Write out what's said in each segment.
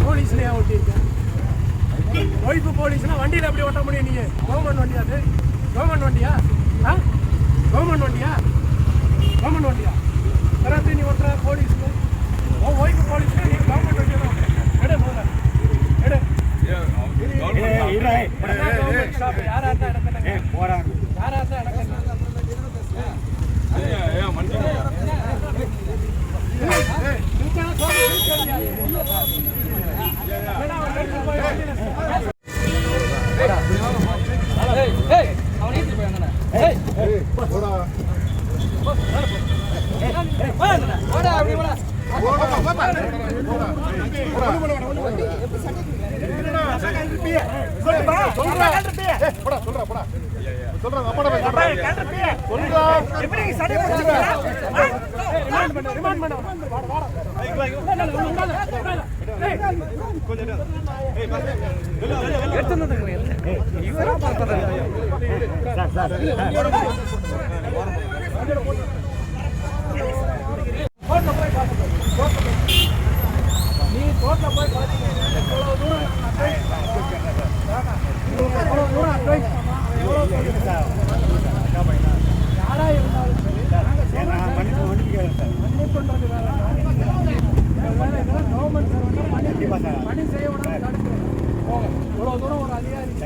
போலீஸ்லயா ஓட்டியிருக்கேன் wife போலீஸ்னா வண்டியில் எப்படி ஓட்ட முடியும் நீங்க கவர்மெண்ட் வண்டியா அது கவர்மெண்ட் வண்டியா ஆ கவர்மெண்ட் வண்டியா கவர்மெண்ட் வண்டியா கராத்தி நீ ஓட்டுற போலீஸ் உன் ஒய்ஃபு போலீஸ் நீ கவர்மெண்ட் வண்டியா தான். எடு முதல்ல எடு யாரா இருந்தா இடத்துல யாரா இருந்தா இடத்துல ரிமாண்ட் Sir, sir.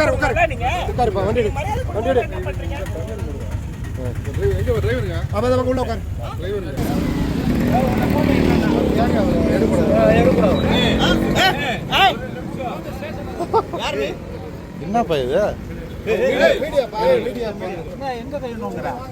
ஒரு அதிகாரி கேட்கணும். போங்க, station போங்க. போ, station. என்னப்பா இது